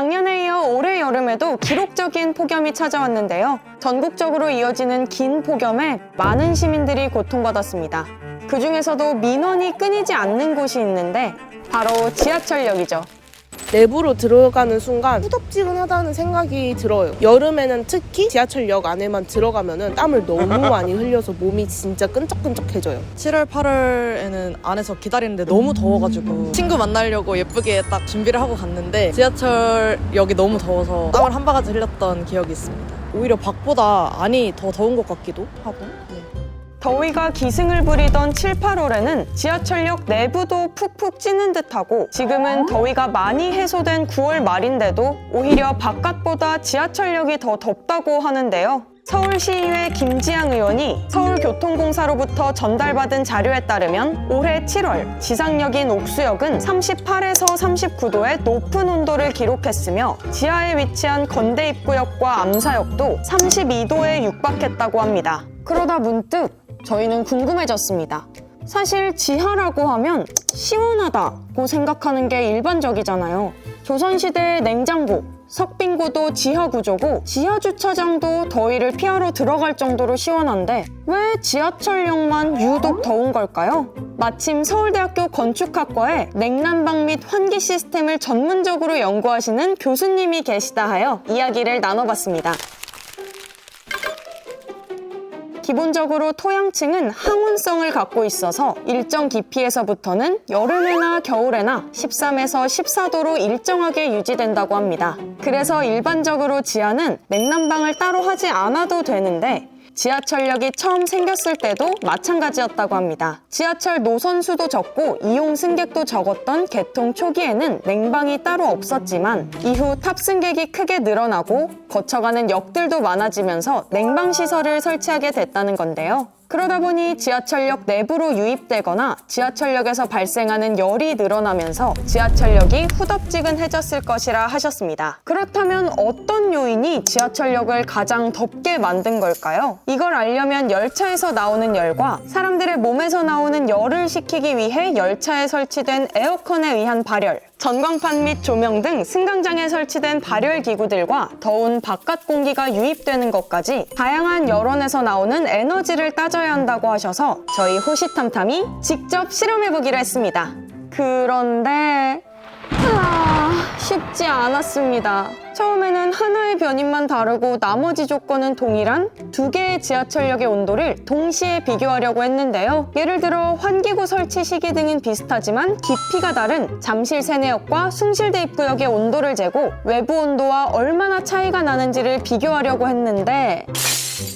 작년에 이어 올해 여름에도 기록적인 폭염이 찾아왔는데요. 전국적으로 이어지는 긴 폭염에 많은 시민들이 고통받았습니다. 그 중에서도 민원이 끊이지 않는 곳이 있는데 바로 지하철역이죠. 내부로 들어가는 순간 후덥지근하다는 생각이 들어요. 여름에는 특히 지하철역 안에만 들어가면은 땀을 너무 많이 흘려서 몸이 진짜 끈적끈적해져요. 7월, 8월에는 안에서 기다리는데 너무 더워가지고 친구 만나려고 예쁘게 딱 준비를 하고 갔는데 지하철역이 너무 더워서 땀을 한 바가지 흘렸던 기억이 있습니다. 오히려 밖보다 안이 더 더운 것 같기도 하고. 네. 더위가 기승을 부리던 7, 8월에는 지하철역 내부도 푹푹 찌는 듯하고 지금은 더위가 많이 해소된 9월 말인데도 오히려 바깥보다 지하철역이 더 덥다고 하는데요. 서울시의회 김지향 의원이 서울교통공사로부터 전달받은 자료에 따르면 올해 7월 지상역인 옥수역은 38에서 39도의 높은 온도를 기록했으며 지하에 위치한 건대 입구역과 암사역도 32도에 육박했다고 합니다. 그러다 문득 저희는 궁금해졌습니다. 사실 지하라고 하면 시원하다고 생각하는 게 일반적이잖아요. 조선시대의 냉장고, 석빙고도 지하 구조고 지하 주차장도 더위를 피하러 들어갈 정도로 시원한데 왜 지하철역만 유독 더운 걸까요? 마침 서울대학교 건축학과에 냉난방 및 환기 시스템을 전문적으로 연구하시는 교수님이 계시다 하여 이야기를 나눠봤습니다. 기본적으로 토양층은 항온성을 갖고 있어서 일정 깊이에서부터는 여름에나 겨울에나 13에서 14도로 일정하게 유지된다고 합니다. 그래서 일반적으로 지하는 냉난방을 따로 하지 않아도 되는데 지하철역이 처음 생겼을 때도 마찬가지였다고 합니다. 지하철 노선 수도 적고 이용 승객도 적었던 개통 초기에는 냉방이 따로 없었지만 이후 탑승객이 크게 늘어나고 거쳐가는 역들도 많아지면서 냉방 시설을 설치하게 됐다는 건데요. 그러다 보니 지하철역 내부로 유입되거나 지하철역에서 발생하는 열이 늘어나면서 지하철역이 후덥지근해졌을 것이라 하셨습니다. 그렇다면 어떤 요인이 지하철역을 가장 덥게 만든 걸까요? 이걸 알려면 열차에서 나오는 열과 사람들의 몸에서 나오는 열을 식히기 위해 열차에 설치된 에어컨에 의한 발열, 전광판 및 조명 등 승강장에 설치된 발열 기구들과 더운 바깥 공기가 유입되는 것까지 다양한 여론에서 나오는 에너지를 따져야 한다고 하셔서 저희 호시탐탐이 직접 실험해보기로 했습니다. 그런데 아, 쉽지 않았습니다. 처음에는 하나의 변인만 다르고 나머지 조건은 동일한 두 개의 지하철역의 온도를 동시에 비교하려고 했는데요. 예를 들어 환기구 설치 시기 등은 비슷하지만 깊이가 다른 잠실 세내역과 숭실대 입구역의 온도를 재고 외부 온도와 얼마나 차이가 나는지를 비교하려고 했는데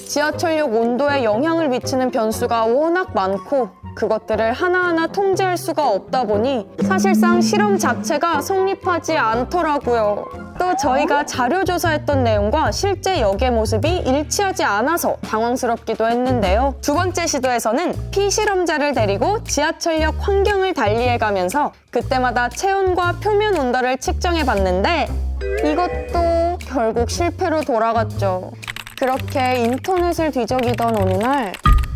지하철역 온도에 영향을 미치는 변수가 워낙 많고 그것들을 하나하나 통제할 수가 없다 보니 사실상 실험 자체가 성립하지 않더라고요. 또 저희가 자료 조사했던 내용과 실제 역의 모습이 일치하지 않아서 당황스럽기도 했는데요. 두 번째 시도에서는 피실험자를 데리고 지하철역 환경을 달리해 가면서 그때마다 체온과 표면 온도를 측정해 봤는데 이것도 결국 실패로 돌아갔죠. 그렇게 인터넷을 뒤적이던 어느 날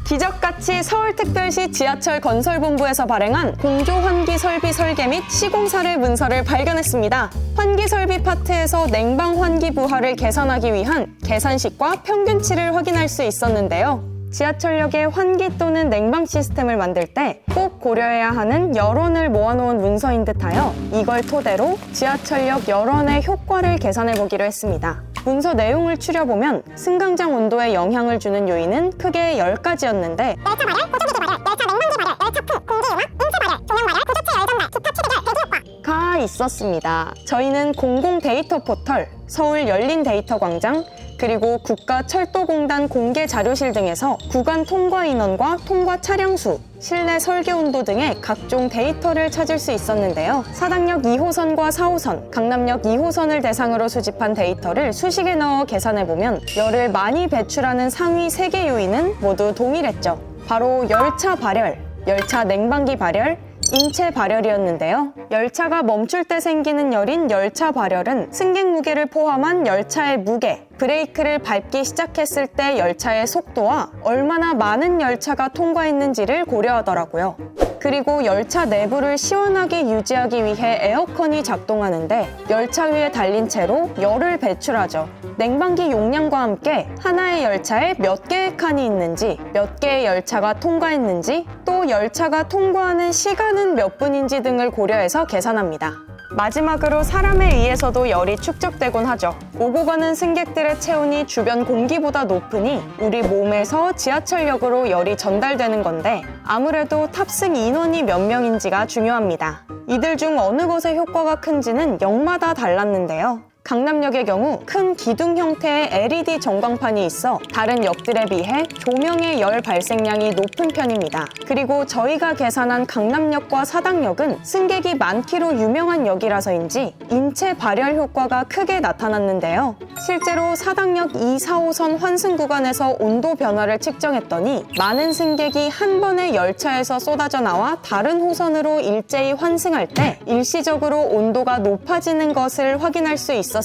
기적같이 서울특별시 지하철 건설본부에서 발행한 공조 환기 설비 설계 및 시공사례 문서를 발견했습니다. 환기 설비 파트에서 냉방 환기 부하를 계산하기 위한 계산식과 평균치를 확인할 수 있었는데요. 지하철역의 환기 또는 냉방 시스템을 만들 때 꼭 고려해야 하는 여론을 모아놓은 문서인 듯하여 이걸 토대로 지하철역 여론의 효과를 계산해 보기로 했습니다. 문서 내용을 추려보면 승강장 온도에 영향을 주는 요인은 크게 10가지였는데 열차 발열, 보조기계 발열, 열차 냉방기 발열, 열차풍, 공기 융합, 음체 발열, 조명 발열, 구조체 열전달, 기타 최대결, 대기 효과. 가 있었습니다. 저희는 공공 데이터 포털, 서울 열린 데이터 광장, 그리고 국가철도공단 공개 자료실 등에서 구간 통과 인원과 통과 차량 수, 실내 설계 온도 등의 각종 데이터를 찾을 수 있었는데요. 사당역 2호선과 4호선, 강남역 2호선을 대상으로 수집한 데이터를 수식에 넣어 계산해보면 열을 많이 배출하는 상위 3개 요인은 모두 동일했죠. 바로 열차 발열, 열차 냉방기 발열, 인체 발열이었는데요. 열차가 멈출 때 생기는 열인 열차 발열은 승객 무게를 포함한 열차의 무게, 브레이크를 밟기 시작했을 때 열차의 속도와 얼마나 많은 열차가 통과했는지를 고려하더라고요. 그리고 열차 내부를 시원하게 유지하기 위해 에어컨이 작동하는데 열차 위에 달린 채로 열을 배출하죠. 냉방기 용량과 함께 하나의 열차에 몇 개의 칸이 있는지, 몇 개의 열차가 통과했는지, 또 열차가 통과하는 시간은 몇 분인지 등을 고려해서 계산합니다. 마지막으로 사람에 의해서도 열이 축적되곤 하죠. 오고 가는 승객들의 체온이 주변 공기보다 높으니 우리 몸에서 지하철역으로 열이 전달되는 건데 아무래도 탑승 인원이 몇 명인지가 중요합니다. 이들 중 어느 것의 효과가 큰지는 역마다 달랐는데요. 강남역의 경우 큰 기둥 형태의 LED 전광판이 있어 다른 역들에 비해 조명의 열 발생량이 높은 편입니다. 그리고 저희가 계산한 강남역과 사당역은 승객이 많기로 유명한 역이라서인지 인체 발열 효과가 크게 나타났는데요. 실제로 사당역 2, 4호선 환승 구간에서 온도 변화를 측정했더니 많은 승객이 한 번에 열차에서 쏟아져 나와 다른 호선으로 일제히 환승할 때 일시적으로 온도가 높아지는 것을 확인할 수 있었습니다.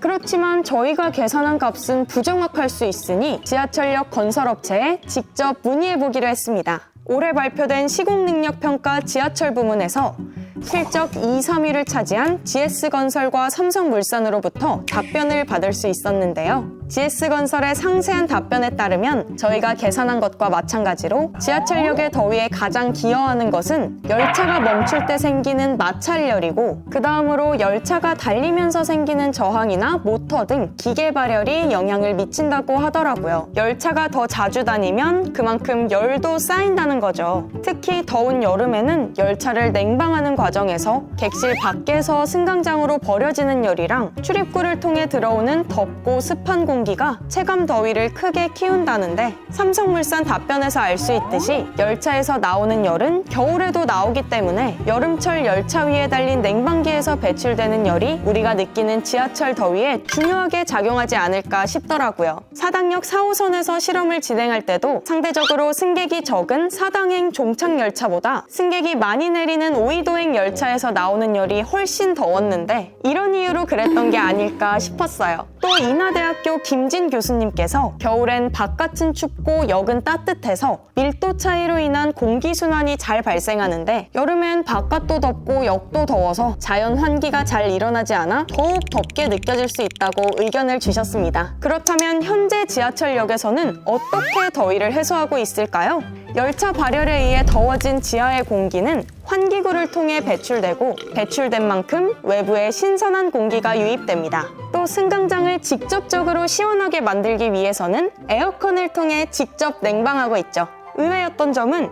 그렇지만 저희가 계산한 값은 부정확할 수 있으니 지하철역 건설업체에 직접 문의해 보기로 했습니다. 올해 발표된 시공능력평가 지하철 부문에서 실적 2, 3위를 차지한 GS건설과 삼성물산으로부터 답변을 받을 수 있었는데요. GS건설의 상세한 답변에 따르면 저희가 계산한 것과 마찬가지로 지하철역의 더위에 가장 기여하는 것은 열차가 멈출 때 생기는 마찰열이고 그 다음으로 열차가 달리면서 생기는 저항이나 모터 등 기계 발열이 영향을 미친다고 하더라고요. 열차가 더 자주 다니면 그만큼 열도 쌓인다는 거죠. 특히 더운 여름에는 열차를 냉방하는 과정에서 객실 밖에서 승강장으로 버려지는 열이랑 출입구를 통해 들어오는 덥고 습한 공기 가 체감 더위를 크게 키운다는데 삼성물산 답변에서 알 수 있듯이 열차에서 나오는 열은 겨울에도 나오기 때문에 여름철 열차 위에 달린 냉방기에서 배출되는 열이 우리가 느끼는 지하철 더위에 중요하게 작용하지 않을까 싶더라고요. 사당역 4호선에서 실험을 진행할 때도 상대적으로 승객이 적은 사당행 종착 열차보다 승객이 많이 내리는 오이도행 열차에서 나오는 열이 훨씬 더웠는데 이런 이유로 그랬던 게 아닐까 싶었어요. 또 인하대학교 김진 교수님께서 겨울엔 바깥은 춥고 역은 따뜻해서 밀도 차이로 인한 공기순환이 잘 발생하는데 여름엔 바깥도 덥고 역도 더워서 자연 환기가 잘 일어나지 않아 더욱 덥게 느껴질 수 있다고 의견을 주셨습니다. 그렇다면 현재 지하철역에서는 어떻게 더위를 해소하고 있을까요? 열차 발열에 의해 더워진 지하의 공기는 환기구를 통해 배출되고 배출된 만큼 외부에 신선한 공기가 유입됩니다. 또 승강장을 직접적으로 시원하게 만들기 위해서는 에어컨을 통해 직접 냉방하고 있죠. 의외였던 점은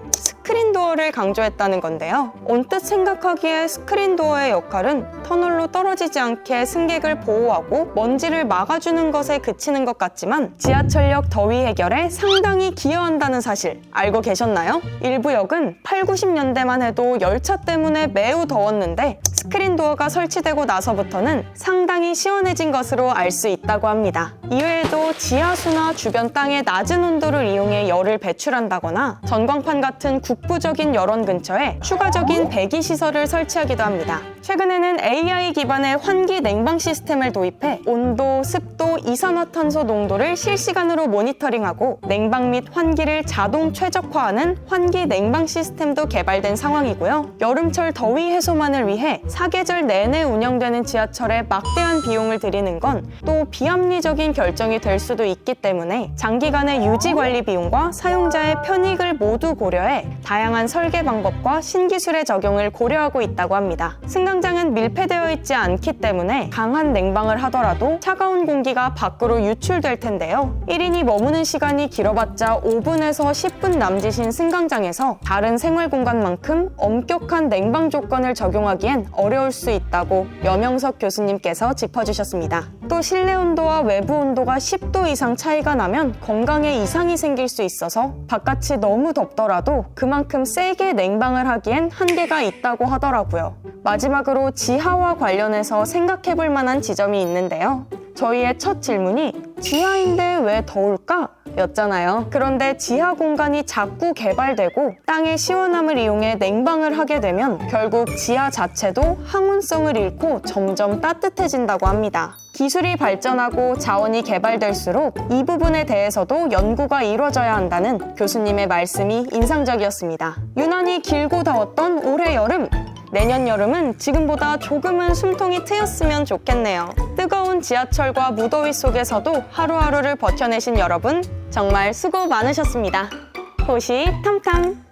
스크린 도어를 강조했다는 건데요. 언뜻 생각하기에 스크린 도어의 역할은 터널로 떨어지지 않게 승객을 보호하고 먼지를 막아주는 것에 그치는 것 같지만 지하철역 더위 해결에 상당히 기여한다는 사실 알고 계셨나요? 일부 역은 8, 90년대만 해도 열차 때문에 매우 더웠는데 스크린 도어가 설치되고 나서부터는 상당히 시원해진 것으로 알 수 있다고 합니다. 이외에도 지하수나 주변 땅의 낮은 온도를 이용해 열을 배출한다거나 전광판 같은 국 부적인 열원 근처에 추가적인 배기 시설을 설치하기도 합니다. 최근에는 AI 기반의 환기 냉방 시스템을 도입해 온도, 습도, 이산화탄소 농도를 실시간으로 모니터링하고 냉방 및 환기를 자동 최적화하는 환기 냉방 시스템도 개발된 상황이고요. 여름철 더위 해소만을 위해 사계절 내내 운영되는 지하철에 막대한 비용을 들이는 건 또 비합리적인 결정이 될 수도 있기 때문에 장기간의 유지 관리 비용과 사용자의 편익을 모두 고려해 다양한 설계 방법과 신기술의 적용을 고려하고 있다고 합니다. 승강장은 밀폐되어 있지 않기 때문에 강한 냉방을 하더라도 차가운 공기가 밖으로 유출될 텐데요. 1인이 머무는 시간이 길어봤자 5분에서 10분 남짓인 승강장에서 다른 생활 공간만큼 엄격한 냉방 조건을 적용하기엔 어려울 수 있다고 여명석 교수님께서 짚어주셨습니다. 또 실내 온도와 외부 온도가 10도 이상 차이가 나면 건강에 이상이 생길 수 있어서 바깥이 너무 덥더라도 그만큼 세게 냉방을 하기엔 한계가 있다고 하더라고요. 마지막으로 지하와 관련해서 생각해 볼 만한 지점이 있는데요. 저희의 첫 질문이 지하인데 왜 더울까? 였잖아요. 그런데 지하 공간이 자꾸 개발되고 땅의 시원함을 이용해 냉방을 하게 되면 결국 지하 자체도 항온성을 잃고 점점 따뜻해진다고 합니다. 기술이 발전하고 자원이 개발될수록 이 부분에 대해서도 연구가 이루어져야 한다는 교수님의 말씀이 인상적이었습니다. 유난히 길고 더웠던 올해 여름. 내년 여름은 지금보다 조금은 숨통이 트였으면 좋겠네요. 뜨거운 지하철과 무더위 속에서도 하루하루를 버텨내신 여러분, 정말 수고 많으셨습니다. 호시 탐탐!